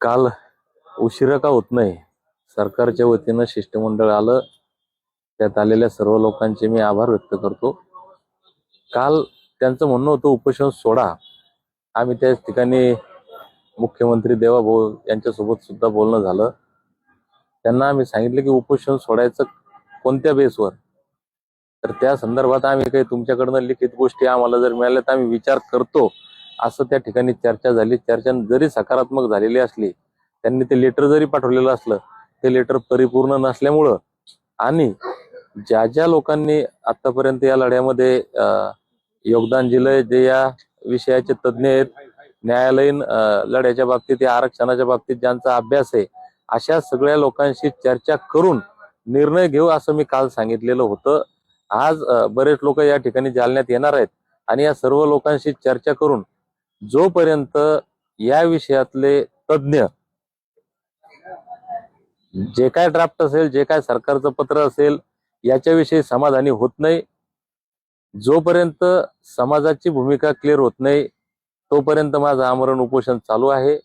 काल उशिरा का होत नाही सरकारच्या वतीनं शिष्टमंडळ आलं त्यात आलेल्या सर्व लोकांचे मी आभार व्यक्त करतो. काल त्यांचं म्हणणं होतं उपोषण सोडा. आम्ही त्याच ठिकाणी मुख्यमंत्री देवाभाऊ यांच्यासोबत सुद्धा बोलणं झालं. त्यांना आम्ही सांगितलं की उपोषण सोडायचं कोणत्या बेसवर? तर त्या संदर्भात आम्ही काही तुमच्याकडनं लिखित गोष्टी आम्हाला जर मिळाल्या तर आम्ही विचार करतो. असं त्या ठिकाणी चर्चा झाली. चर्चा जरी सकारात्मक झालेली असली त्यांनी ते लेटर जरी पाठवलेलं असलं ते लेटर परिपूर्ण नसल्यामुळं आणि ज्या ज्या लोकांनी आतापर्यंत या लढ्यामध्ये योगदान दिलंय जे या विषयाचे तज्ज्ञ आहेत न्यायालयीन लढ्याच्या बाबतीत या आरक्षणाच्या बाबतीत ज्यांचा अभ्यास आहे अशा सगळ्या लोकांशी चर्चा करून निर्णय घेऊ असं मी काल सांगितलेलं होतं. आज बरेच लोक या ठिकाणी जालन्यात येणार आहेत आणि या सर्व लोकांशी चर्चा करून जोपर्यंत या विषयातले तज्ज्ञ जे काय ड्राफ्ट असेल जे काय सरकारचं पत्र असेल याच्याविषयी समाधानी होत नाही. जोपर्यंत समाजाची भूमिका क्लिअर होत नाही तोपर्यंत माझं आमरण उपोषण चालू आहे.